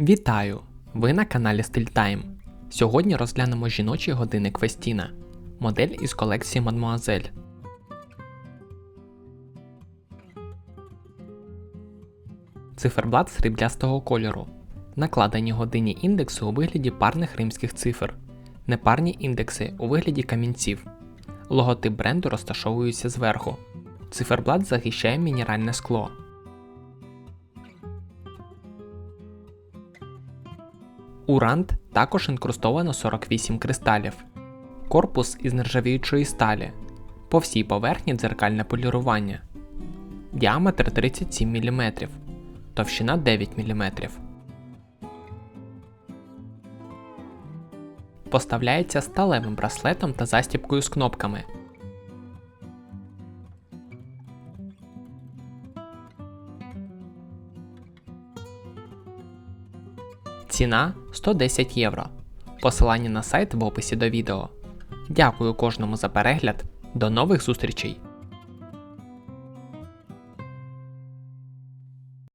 Вітаю! Ви на каналі StyleTime. Сьогодні розглянемо жіночий годинник Вестіна, модель із колекції Mademoiselle. Циферблат сріблястого кольору. Накладені годині індекси у вигляді парних римських цифр, непарні індекси у вигляді камінців. Логотип бренду розташовується зверху. Циферблат захищає мінеральне скло. У рант також інкрустовано 48 кристалів. Корпус із нержавіючої сталі. По всій поверхні дзеркальне полірування. Діаметр 37 мм. Товщина 9 мм. Поставляється сталевим браслетом та застібкою з кнопками. Ціна 110 євро. Посилання на сайт в описі до відео. Дякую кожному за перегляд. До нових зустрічей!